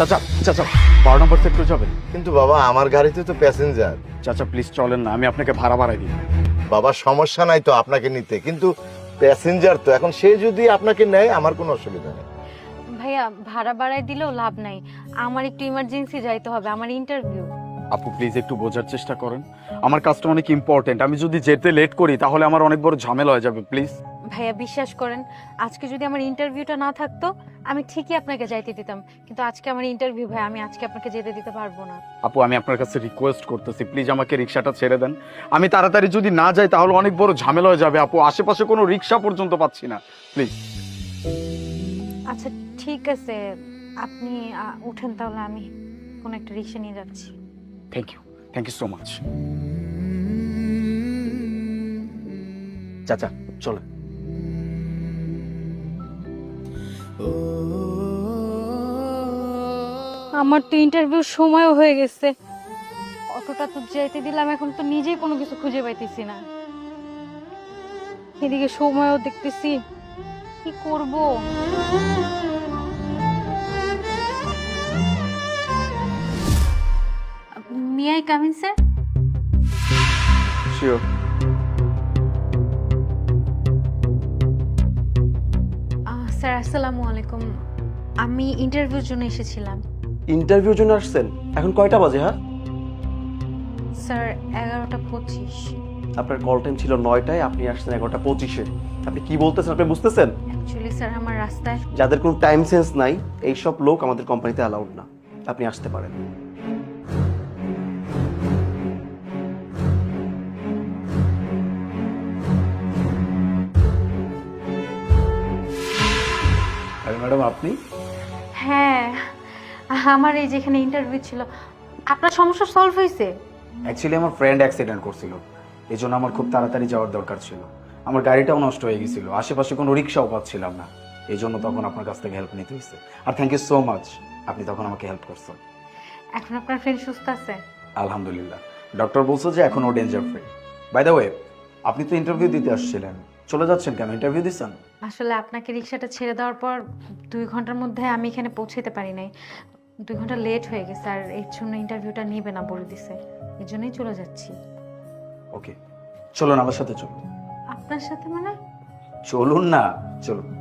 চাচা চাচা বারো নম্বর সেক্টর যাবেন কিন্তু বাবা আমার গাড়িতে তো প্যাসেঞ্জার চাচা প্লিজ চলেন না আমি আপনাকে ভাড়া বাড়াই দিই বাবা সমস্যা নাই তো আপনাকে নিতে কিন্তু প্যাসেঞ্জার তো এখন সে যদি আপনাকে নেয় আমার কোনো অসুবিধা নেই। ভাইয়া ভাড়া বাড়ায় দিলেও লাভ নাই। আমার একটু ইমার্জেন্সি যাইতে হবে আমার ইন্টারভিউ আপু প্লিজ একটু বোঝার চেষ্টা করেন। আমার কাজটা অনেক ইম্পর্টেন্ট আমি যদি যেতে লেট করি তাহলে আমার অনেক বড় ঝামেলা হয়ে যাবে প্লিজ ভাইয়া বিশ্বাস করেন আজকে যদি আমার ইন্টারভিউটা না থাকতো আমি ঠিকই আপনাকে যাইতে দিতাম। কিন্তু আজকে আমার ইন্টারভিউ ভাই আমি আজকে আপনাকে যেতে দিতে পারব না। আপু আমি আপনার কাছে রিকোয়েস্ট করতেছি প্লিজ আমাকে রিক্সাটা ছেড়ে দেন। আমি তাড়াতাড়ি যদি না যাই তাহলে অনেক বড় ঝামেলা হয়ে যাবে। আপু আশেপাশে কোনো রিক্সা পর্যন্ত পাচ্ছি না প্লিজ আচ্ছা ঠিক আছে। আপনি উঠেন তাহলে আমি কোন একটা রিক্সা নিয়ে যাচ্ছি। Thank you thank you so much চাচা চলে আমার তো ইন্টারভিউ সময়ও হয়ে গেছে। অটোটা তো যেতে দিলাম এখন তো নিজেই কোনো কিছু খুঁজে পাইতেছি না। এদিকে সময়ও দেখতেছি কি করব? মিয়াই কামিন স্যার শিওর স্যার আসসালামু আলাইকুম। আমি ইন্টারভিউর জন্য এসেছিলাম। ইন্টারভিউর জন্য আসছেন? এখন কয়টা বাজে হ্যাঁ? স্যার এগারোটা পঁচিশ। আপনার কল টাইম ছিল নয়টায় আপনি আসছেন এগারোটা পঁচিশে। আপনি কি বলতেছেন আপনি বুঝতেছেন? অ্যাকচুয়ালি স্যার আমার রাস্তায় যাদের কোনো টাইম সেন্স নাই এইসব লোক আমাদের কোম্পানিতে অ্যালাউড না। আপনি আসতে পারেন। আরে ম্যাডাম আপনি? হ্যাঁ আমার এই যেখানে ইন্টারভিউ ছিল আপনার সমস্যা সলভ হয়েছে? অ্যাকচুয়ালি আমার ফ্রেন্ড অ্যাক্সিডেন্ট করছিল। এই জন্য আমার খুব তাড়াতাড়ি যাওয়ার দরকার ছিল। আমার গাড়িটাও নষ্ট হয়ে গেছিল। আশেপাশে কোনো রিক্সাও পাচ্ছিলাম না। এই জন্য তখন আপনার কাছ থেকে হেল্প নিতে হয়েছে। আর থ্যাংক ইউ সো মাচ আপনি তখন আমাকে হেল্প করছেন। এখন আপনার ফ্রেন্ড সুস্থ আছে? আলহামদুলিল্লাহ। ডক্টর বলছে যে এখন ও danger free by the way আপনি তো ইন্টারভিউ দিতে আসছিলেন। চলে যাচ্ছেন কেন? ইন্টারভিউ দিচ্ছেন? আসলে আপনাকে রিক্সাটা ছেড়ে দেওয়ার পর দুই ঘণ্টার মধ্যে আমি এখানে পৌঁছাতে পারি নাই। দুই ঘণ্টা লেট হয়ে গেছে আর এর জন্য ইন্টারভিউটা নেবে না বলে দিছে। এর জন্যই চলে যাচ্ছি। ওকে চলুন আমার সাথে চলুন। আপনার সাথে মানে? চলুন না চলুন।